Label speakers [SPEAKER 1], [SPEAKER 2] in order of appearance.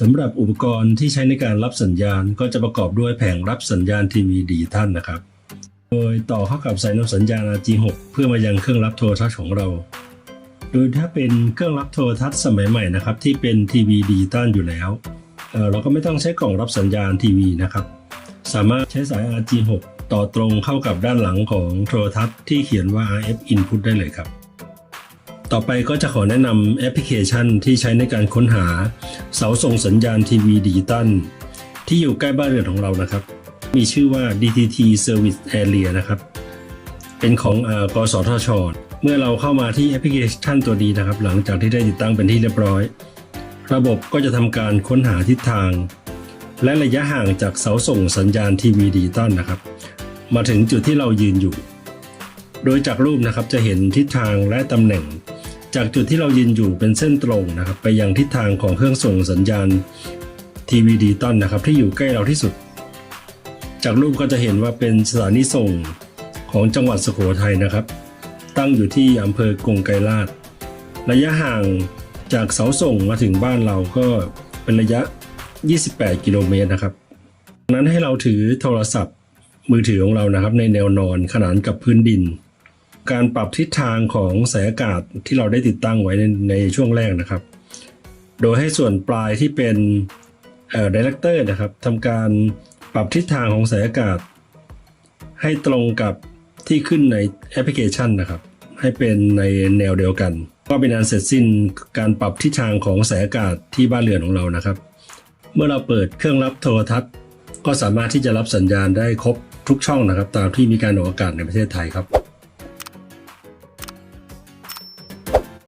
[SPEAKER 1] สำหรับอุปกรณ์ที่ใช้ในการรับสัญญาณก็จะประกอบด้วยแผงรับสัญญาณทีวีดิจิทัลนะครับ โดยต่อเข้ากับสายนำสัญญาณ RG6 เพื่อมายังเครื่องรับโทรทัศน์ของเรา โดยถ้าเป็นเครื่องรับโทรทัศน์สมัยใหม่นะครับที่เป็นทีวีดิจิตอลอยู่แล้วเเราก็ไม่ต้องใช้กล่องรับสัญญาณทีวีนะครับ สามารถใช้สาย RG6 ต่อตรงเข้ากับด้านหลังของโทรทัศน์ที่เขียนว่า RF input ได้เลยครับ ต่อไปก็จะขอแนะนำแอปพลิเคชันที่ใช้ในการค้นหา เสาส่งสัญญาณทีวีดิจิตอลที่อยู่ใกล้บ้านเรือนของเรานะครับ มีชื่อว่า DTT Service Area นะครับ เป็นของอกสทช เมื่อเราเข้ามาที่แอปพลิเคชันตัวดีนะครับ หลังจากที่ได้ติดตั้งเป็นที่เรียบร้อย ระบบก็จะทำการค้นหาทิศทาง และระยะห่างจากเสาส่งสัญญาณทีวีดิจิตอลนะครับ มาถึงจุดที่เรายืนอยู่ โดยจากรูปนะครับจะเห็นทิศทางและตำแหน่ง จากจุดที่เรายืนอยู่เป็นเส้นตรงนะครับไปยังทิศทางของเครื่องส่งสัญญาณทีวีดิจิตอลนะครับที่อยู่ใกล้เราที่สุด จากรูปก็จะเห็นว่าเป็นสถานีส่งของจังหวัดสุโขทัยนะครับ ตั้งอยู่ที่อำเภอกงไกรลาดระยะห่างจากเสาส่งมาถึงบ้านเราก็เป็นระยะ 28 กิโลเมตรนะครับนั้นให้เราถือโทรศัพท์มือถือของเรานะครับ ในแนวนอนขนานกับพื้นดิน การปรับทิศทางของสายอากาศที่เราได้ติดตั้งไว้ในในช่วงแรกนะครับ โดยให้ส่วนปลายที่เป็นเอ่อดีเลกเตอร์นะครับทำการปรับทิศทางของสายอากาศ ให้ตรงกับที่ขึ้นในแอปพลิเคชันนะครับ ให้เป็นในแนวเดียวกัน ก็เป็นอันเสร็จสิ้นการปรับทิศทางของสายอากาศที่บ้านเรือนของเรานะครับ เมื่อเราเปิดเครื่องรับโทรทัศน์ ก็สามารถที่จะรับสัญญาณได้ครบทุกช่องนะครับ ตามที่มีการออกอากาศในประเทศไทยครับ